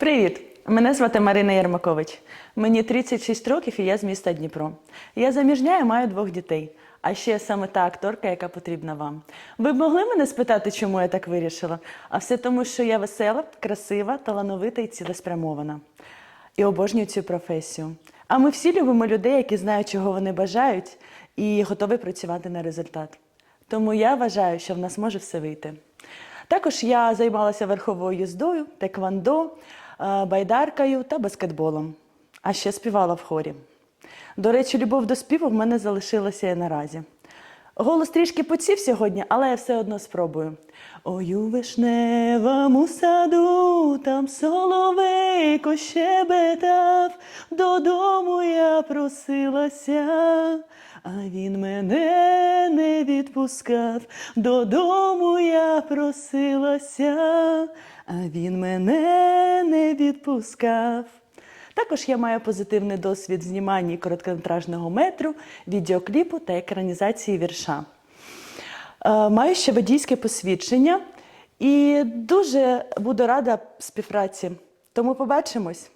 Привіт! Мене звати Марина Єрмакович. Мені 36 років і я з міста Дніпро. Я заміжня і маю двох дітей. А ще саме та акторка, яка потрібна вам. Ви б могли мене спитати, чому я так вирішила? А все тому, що я весела, красива, талановита і цілеспрямована. І обожнюю цю професію. А ми всі любимо людей, які знають, чого вони бажають, і готові працювати на результат. Тому я вважаю, що в нас може все вийти. Також я займалася верховою їздою, теквандо, байдаркою та баскетболом. А ще співала в хорі. До речі, любов до співу в мене залишилася і наразі. Голос трішки поців сьогодні, але я все одно спробую. Ой, у вишневому саду, там соловейко щебетав, додому я просилася, а він мене не відпускав, додому я просилася, а він мене не відпускав. Також я маю позитивний досвід в зніманні короткометражного метру, відеокліпу та екранізації вірша. Е, Маю ще водійське посвідчення і дуже буду рада співпраці. Тому побачимось.